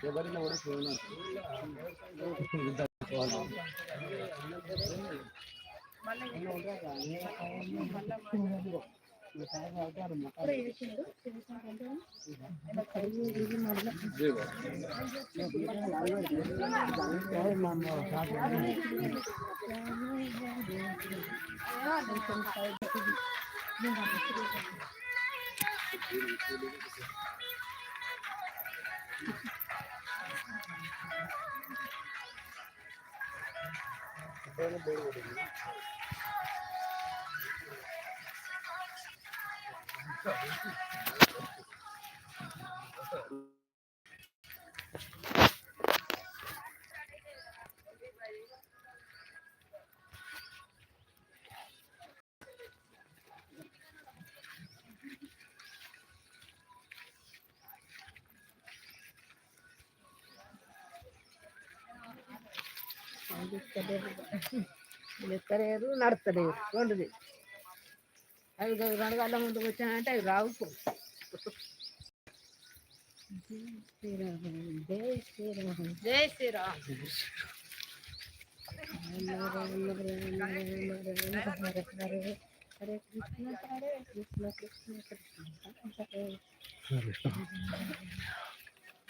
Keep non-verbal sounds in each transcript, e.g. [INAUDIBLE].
ಶಬರಿನ ಒಡೆ ಸೋನ Thank you. ఎవరిలో కూడా ఫోన్ ఇప్పుడే చేసిండు చేసినాకంటే ఎక్కలేరు నడతలేరు రెండుది అవి రెండు ముందుకు వచ్చానంటే అవి రావు జై శ్రీరామ్ జై శ్రీరామ్. హరే హరే కృష్ణ. హరే కృష్ణ కృష్ణ కృష్ణ హరే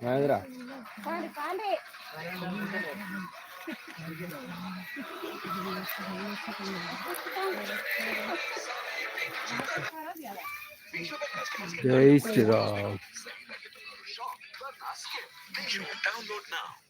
మహేంద్ర జై శ్రీరామ్ జై Shriram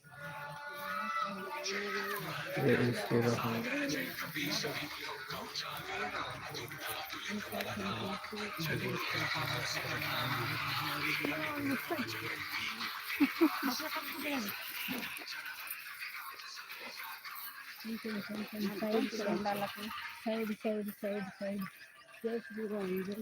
side side side side side జై శ్రీరామ్ జై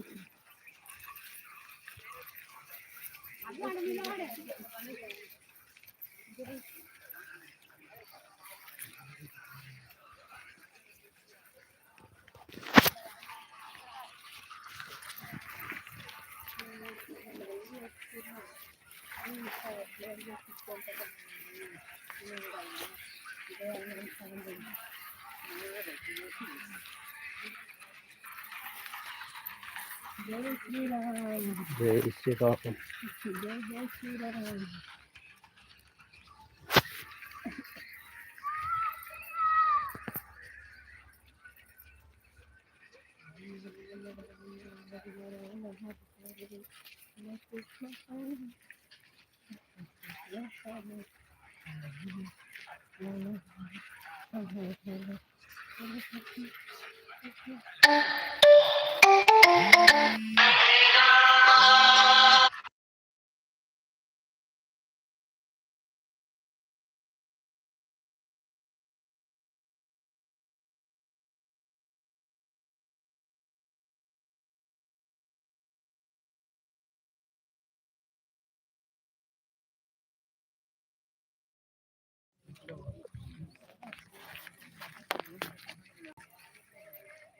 శ్రీరామ్ జై శ్రీరామ్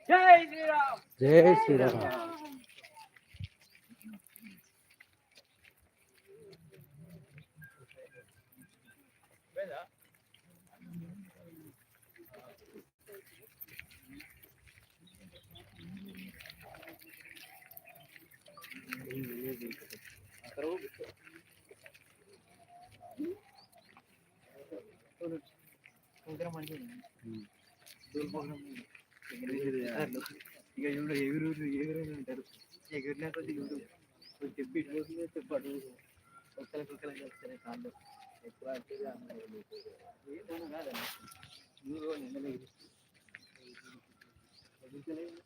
జై శ్రీరామ్ జై జై శ్రీరామ్ జై శ్రీరామ్ ఇక చూడు ఎగురు ఎగురు అంటారు ఎగురినా కొద్ది చూడు చెప్పి ఇటు పోతుంది చెప్పు అటు పోతుంది. కుక్కలు కుక్కలు కలుస్తాయి కాళ్ళు ఎక్కువ అంటే ఏమన్నా కాదన్న నూరు రోజులు ఎండలో ఎదుగుతలేదు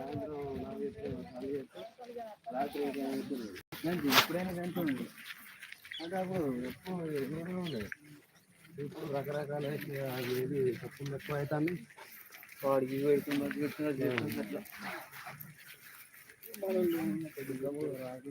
సాయంత్రం నాలుగు చేస్తే నాలుగు చేస్తే రాత్రి ఐదు అవుతుంది మంచి ఎప్పుడైనా కనుకోండి అంటే అప్పుడు ఎప్పుడు ఎన్ని ఉండదు ఇప్పుడు రకరకాల అది ఏది తక్కువ ఎక్కువ అవుతుంది వాడికి ఇవి పెడుతుంది అది పెడుతుంది అది పెడుతుంది అట్లా మనల్ని కొద్దిగా కూడా రాదు.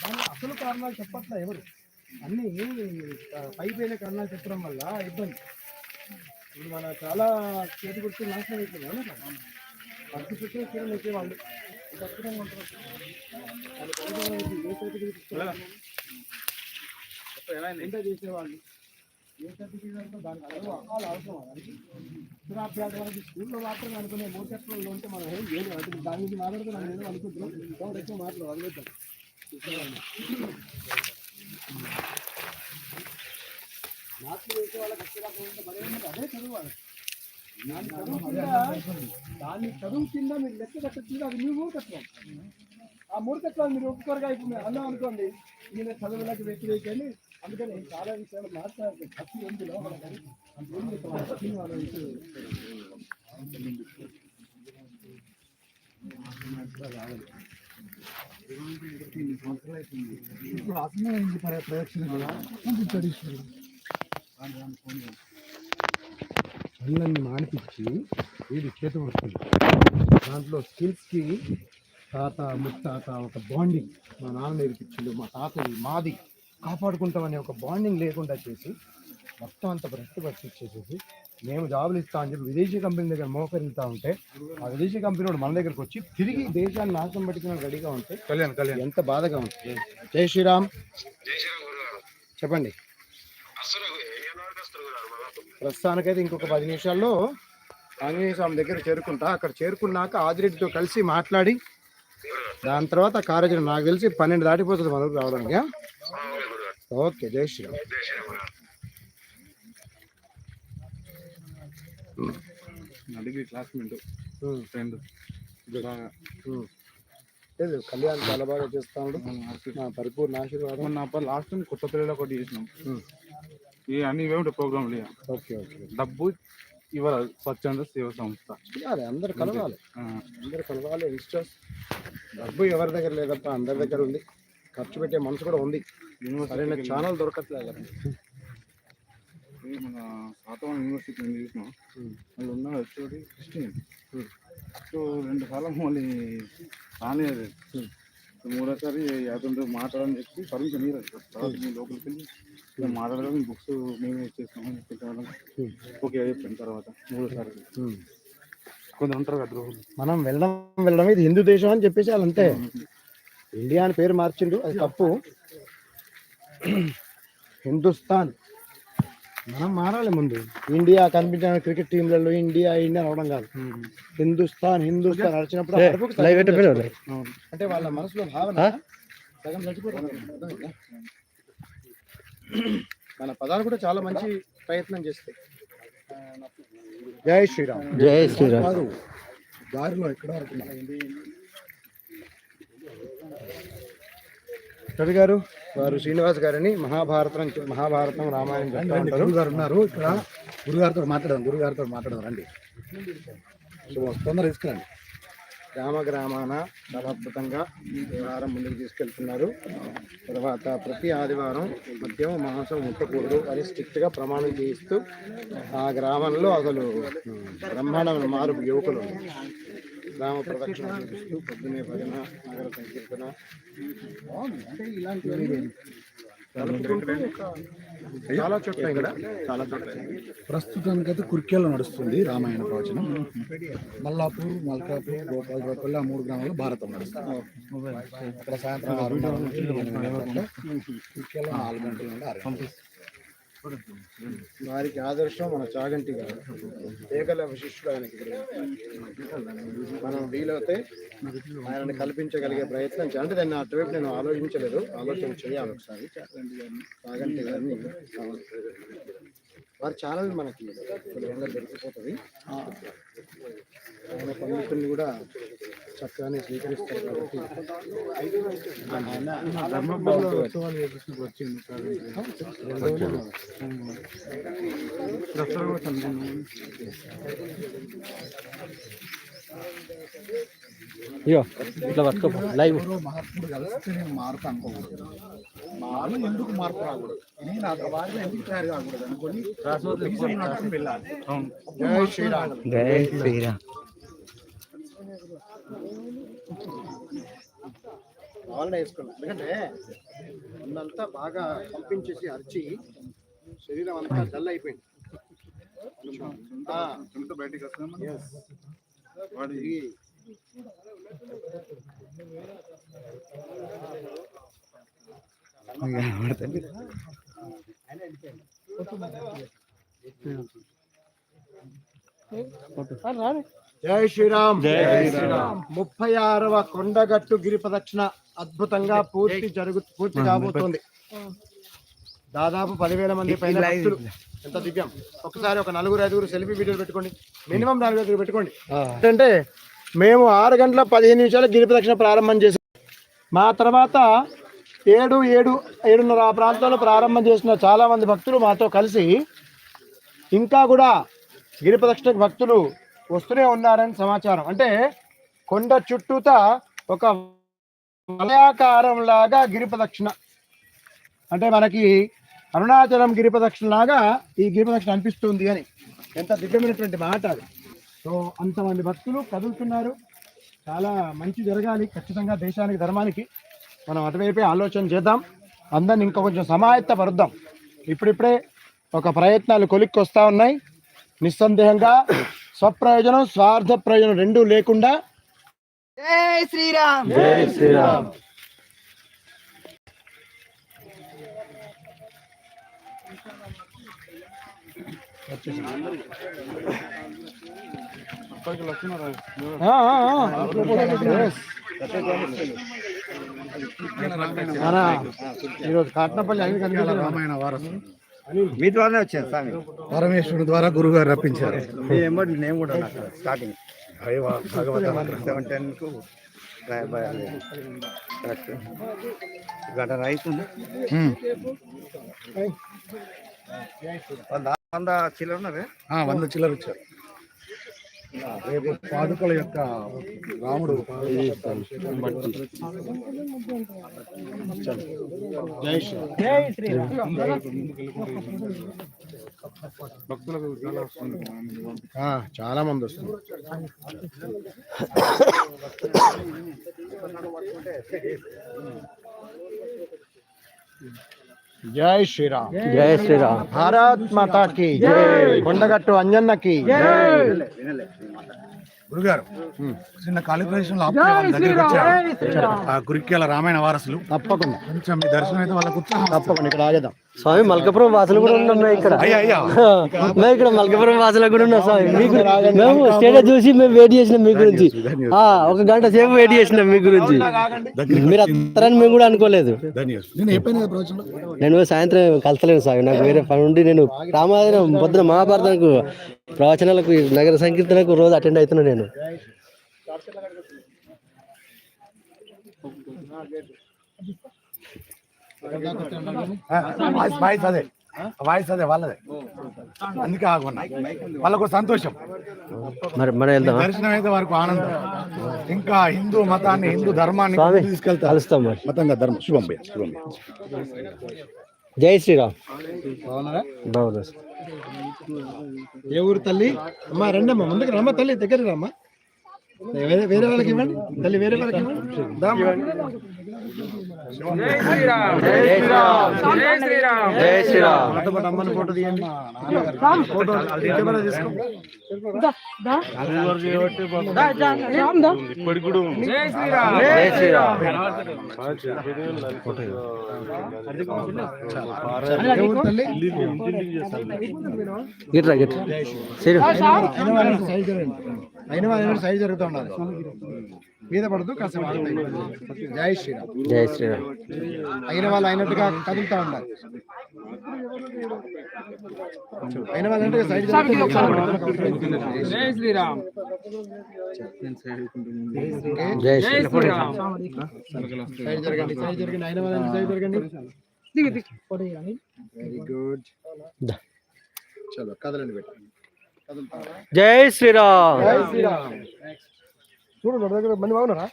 దాని అసలు కారణాలు చెప్పట్లే ఎవరు? అన్ని ఆ, పైపోయిన కారణాలు చెప్పడం వల్ల ఇబ్బంది. ఇప్పుడు మన చాలా చేతి గుర్తు నాశనం అయిపోయింది పెట్టే చీరలు వచ్చేవాళ్ళు ఇది అద్భుతంగా ఉంటుంది వాళ్ళు పైన ఏ సర్టిఫికేట్ ఎంత చేసేవాళ్ళు? ఏ సర్టిఫికేట్ దానికి అడగ అకాలు అవసరం దానికి అనేది స్కూల్లో మాత్రం అనుకునే సెక్షన్లో ఉంటే మనం ఏం అంటే దాని గురించి మాట్లాడుతున్నాం నేను అనుకుంటున్నాం. ఎక్కువ మాట్లాడు మార్కులు వేసే వాళ్ళకి అక్షరాభ్యాసం ఉంటే మరి ఏముంది? అదే చదువు వాళ్ళకి దాని చదువు కింద దాన్ని చదువు కింద మీరు లెక్క కట్టచ్చు అది మీ మూర్ఖత్వం ఆ మూర్ఖత్వాన్ని మీరు ఒప్పుకోరుగా ఇప్పుడు మీరు అన్నాం అనుకోండి నేను చదువులకు వ్యతిరేకండి అందుకని నేను చాలా విషయాలు మాట్లాడుతాను ప్రతి ఎందులో మనకి అంత ఉంది ఇప్పుడు అసలు ప్రయత్నం కూడా ట్రెడిషనల్ పనులన్నీ మానిపించి వీడి చేతి వస్తుంది. దాంట్లో స్కిల్స్కి తాత ముత్తాత ఒక బాండింగ్. మా నాన్న నేర్పించిండు మా తాతది మాది. కాపాడుకుంటామనే ఒక బాండింగ్ లేకుండా చేసి మొత్తం అంత భ్రష్టు పట్టించేసేసి మేము జాబులు ఇస్తా అని చెప్పి విదేశీ కంపెనీ దగ్గర మోకరిల్తా ఉంటే ఆ విదేశీ కంపెనీ వాడు మన దగ్గరకు వచ్చి తిరిగి దేశాన్ని నాశనం పట్టుకుని రెడీగా ఉంటే కళ్యాణ్ కళ్యాణ్. ఎంత బాధగా ఉంటుంది జై శ్రీరామ్. చెప్పండి. ప్రస్తుతానికైతే ఇంకొక పది నిమిషాల్లో ఆంజనేయ స్వామి దగ్గర చేరుకుంటా. అక్కడ చేరుకున్నాక ఆదిరెడ్డితో కలిసి మాట్లాడి దాని తర్వాత కార్యాచరణ నాకు తెలిసి పన్నెండు దాటిపోతుంది మన ఊరు రావడానికి? ఓకే జై శ్రీరామ్. Degree classmate friend. లేదు కళ్యాణ్ చాలా బాగా చేస్తాడు. నా పరిపూర్ణ ఆశీర్వాదం. మొన్న అప్పుడు లాస్ట్ టైం కొత్త పిల్లలు ఒకటి చేసినాం. ఈ అన్ని ఇవేమిటి ప్రోగ్రామ్ లేవు ఓకే ఓకే. డబ్బు ఇవ్వాలి స్వచ్ఛంద సేవ సంస్థ. చేయాలి అందరు కలవాలి. అందరు కలవాలి ఇన్స్టర్స్. డబ్బు ఎవరి దగ్గర లేదప్ప అందరి దగ్గర ఉంది. ఖర్చు పెట్టే మనసు కూడా ఉంది. సరైన ఛానల్ దొరకట్లేదు మన శాతవాహన యూనివర్సిటీ నుంచి చూసినాం వాళ్ళు ఉన్న వచ్చేది క్రిస్టియన్ సో రెండు సార్లు మళ్ళీ రాలేదు మూడోసారి అతనితో మాట్లాడని చెప్పి పర్మిషన్ ఇవ్వలేదు తర్వాత మీ లోపలికి వెళ్ళి ఇలా మాట్లాడడం బుక్స్ మేమే ఇచ్చేస్తామని చెప్పి ఓకే చెప్పిన తర్వాత మూడోసారి. కొందరు ఉంటారు కదా ద్రోహులు మనం వెళ్ళడం వెళ్ళడం ఇది హిందూ దేశం అని చెప్పేసి వాళ్ళు అంతే. ఇండియా అని పేరు మార్చిండు అది తప్పు. హిందుస్థాన్. మనం మారాలి ముందు. ఇండియా కనిపించిన క్రికెట్ టీంలలో ఇండియా ఇండియా అవడం కాదు. హిందుస్థాన్ హిందుస్థాన్ నడిచినప్పుడు. అంటే వాళ్ళ మనసులో భావన సగం చచ్చిపోతుంది? మన పదాలు కూడా చాలా మంచి ప్రయత్నం చేస్తాయి. జై శ్రీరామ్. జై శ్రీరామ్. కాదు దారిలో ఎక్కడ రవి గారు వారు శ్రీనివాస్ గారని మహాభారతం మహాభారతం రామాయణం చెప్తా ఉంటారు. గురుగారు ఉన్నారు. ఇక్కడ గురుగారితో మాట్లాడదాం గురుగారితో మాట్లాడదాం. రండి. తొందర తీసుకురండి. గ్రామ గ్రామాన చాలా అద్భుతంగా ఈ వ్యవహారం ముందుకు తీసుకెళ్తున్నారు. తర్వాత ప్రతి ఆదివారం మద్యం మాంసం ముట్టకూడదు అని స్ట్రిక్ట్గా ప్రమాణం చేయిస్తూ ఆ గ్రామంలో అసలు బ్రహ్మాండమైన మారు యువకులు గ్రామ ప్రదక్షిణ చేపిస్తూ పొద్దునే భజన నగర సంకీర్తన. చాలా చోట్ల ఇక్కడ చాలా చోట్ల ప్రస్తుతానికి అయితే కుర్కేలో నడుస్తుంది రామాయణ ప్రవచనం మల్లాపూర్ మల్కాపూర్ గోపాల్ రోపల్లి ఆ మూడు గ్రామాల్లో భారతం నడుస్తుంది. ఇక్కడ సాయంత్రం నుంచి ఎనిమిది గంటల కుర్కేలో నాలుగు గంటల నుండి ఆరు గంటల వారికి ఆదర్శం మన చాగంటి గారు. ఏకల విశిష్టుడు ఆయనకి మనం వీలైతే ఆయనని కల్పించగలిగే ప్రయత్నం అంటే దాన్ని అటువైపు నేను ఆలోచించలేదు. ఆలోచన చేయాలి ఒకసారి. చాగంటి గారిని. వారి ఛానల్ మనకి దొరికిపోతుంది. ఆయన పండితుల్ని కూడా చక్కగానే స్వీకరిస్తారు కాబట్టి ఉత్సవాలు వచ్చింది. ఇగో ఇట్లా పట్టుకో లైవ్. మహాత్ముడు కలిస్తే నేను మారుతా అనుకోకూడదు. ఎందుకు మార్పు రాకూడదు? నేను ఆ వారిలో ఎందుకు తయారు కాకూడదు అనుకొని reason నడుచుకుని వెళ్ళాలి. జై శ్రీరామ్. జై శ్రీరామ్. వాళ్ళనే వేసుకున్నాం. ఎందుకంటే ఉన్నంతా బాగా పంపించేసి అరిచి శరీరం అంతా డల్ అయిపోయింది. బయటికి. వాడి జై శ్రీరామ్. జై శ్రీరామ్. ముప్పై ఆరవ కొండగట్టు గిరి ప్రదక్షిణ అద్భుతంగా పూర్తి జరుగు పూర్తి కాబోతోంది. దాదాపు పదివేల మంది పైన భక్తులు. ఎంత దివ్యం. ఒకసారి ఒక నలుగురు ఐదుగురు సెల్ఫీ వీడియోలు పెట్టుకోండి. మినిమం నాలుగు ఐదుగురు పెట్టుకోండి. అంటే మేము ఆరు గంటల పదిహేను నిమిషాలు గిరి ప్రదక్షిణ ప్రారంభం చేసాం మా తర్వాత ఏడు ఏడు ఏడున్నర ఆ ప్రాంతంలో ప్రారంభం చేసిన చాలా మంది భక్తులు మాతో కలిసి ఇంకా కూడా గిరి ప్రదక్షిణ భక్తులు వస్తూనే ఉన్నారని సమాచారం. అంటే కొండ చుట్టూత ఒక వలయాకారం లాగా గిరి ప్రదక్షిణ అంటే మనకి అరుణాచలం గిరి ప్రదక్షిణ లాగా ఈ గిరి ప్రదక్షిణ అనిపిస్తుంది అని. ఎంత దిగ్గమైనటువంటి మాట అది. సో అంతమంది భక్తులు కదులుతున్నారు. చాలా మంచి జరగాలి. ఖచ్చితంగా దేశానికి ధర్మానికి మనం అటువైపే ఆలోచన చేద్దాం. అందరిని ఇంకా కొంచెం సమాయత్తపరుద్దాం ఇప్పుడిప్పుడే ఒక ప్రయత్నాలు కొలిక్కి వస్తూ ఉన్నాయి. నిస్సందేహంగా స్వప్రయోజనం స్వార్థ ప్రయోజనం రెండూ లేకుండా జై శ్రీరామ్! జై శ్రీరామ్! ఈరోజు కాట్నపల్లి అనిల్ కనిపించారు రామాయణ వారసు మీ ద్వారానే వచ్చాను స్వామి పరమేశ్వరుని ద్వారా గురుగారు రప్పించారు మీ ఎంబడి నేను కూడా స్టార్టింగ్ సెవెన్ టెన్కు కరెక్ట్ గంట హ్మ్. వంద వంద చిల్లర వంద చిల్లర వచ్చారు రేపు పాదుకల యొక్క రాముడు జై శ్రీ భక్తులకు చాలా వస్తుంది. ఆ, చాలా మంది వస్తున్నారు. [COUGHS] జై శ్రీరామ్ జై శ్రీరామ్ భారత్ మాతాకి కొండగట్టు అంజన్నకి గురుగారు చిన్న ఖాళీ ప్రదేశంలో వాళ్ళ దగ్గరికి వచ్చారు. ఆ గురిక్యాల రామాయణ వారసులు. తప్పకుండా. కొంచెం మీ దర్శనం అయితే వాళ్ళకు ఉత్సాహం తప్పకుండా ఇక్కడ ఆగేద్దాం. స్వామి మల్కపురం వాసులు కూడా ఉన్నాం మేము ఇక్కడ [LAUGHS] మేము ఇక్కడ మల్కపురం వాసులు కూడా ఉన్నాం స్వామి. మీ గురి- మేము స్టేటస్ చూసి మేము వెయిట్ చేసినాం మీ గురించి. ఆ, ఒక గంట సేపు వెయిట్ చేసినాం మీ గురించి. మీరు వస్తారని మేము కూడా అనుకోలేదు. ధన్యవాదాలు. నేను సాయంత్రం కలతలేను స్వామి. నాకు వేరే పని ఉండి నేను రామాయణం పొద్దున మహాభారతానికి ప్రవచనాలకు నగర సంకీర్తనకు రోజు అటెండ్ అవుతున్నా నేను. వాయిస్ అదే. వాయిస్ అదే వాళ్ళదే. అందుకే ఆగున్నా. వాళ్ళకు సంతోషం. మరి మరి వెళ్దామా? దర్శనం అయితే వారికి ఆనందం. ఇంకా హిందూ మతాన్ని హిందూ ధర్మాన్ని తీసుకెళ్తారు కలుస్తాం మరి. మతంగా ధర్మం. శుభం భయ్య శుభం. జై శ్రీరామ్. బాగున్నారా? బాగున్నా ఏ ఊరు తల్లి? అమ్మా రండమ్మా ముందుకు రమ్మ తల్లి దగ్గర రమ్మా. వేరే వేరే వాళ్ళకి ఇవ్వండి. తల్లి వేరే వాళ్ళకి ఇవ్వండి. అమ్మని ఫోటో తీయండి ఫోటో ఎవరు తల్లి గిట్రా గిట్రా సరే అయిన వాళ్ళని సైజ్ సైజ్ జరుగుతూ ఉండాలి. మీద పడదు ఆగుతాయి. జై శ్రీరామ్. జై శ్రీరామ్. అయిన వాళ్ళు అయినట్టుగా కదులుతా ఉండాలి. అయిన వాళ్ళు అయినట్టుగా సైడ్ జై శ్రీరామ్. జై శ్రీరామ్. సైడ్ జరగండి సైడ్ జరగండి అయిన సైడ్ జరగండి. వెరీ గుడ్ దా. చలో కదలండి పెట్టండి. జై శ్రీరామ్. జై శ్రీరామ్. చూడు దగ్గర మంది బాగున్నారా?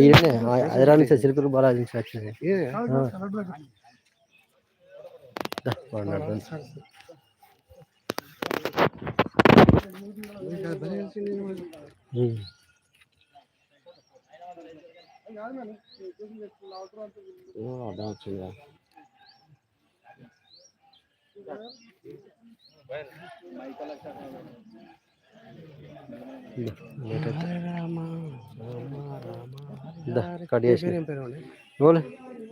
ఈయననే హైదరాబాద్ నుంచి బాలాజీ వచ్చింది అర్థం వచ్చిందా దా, కట్ చేసి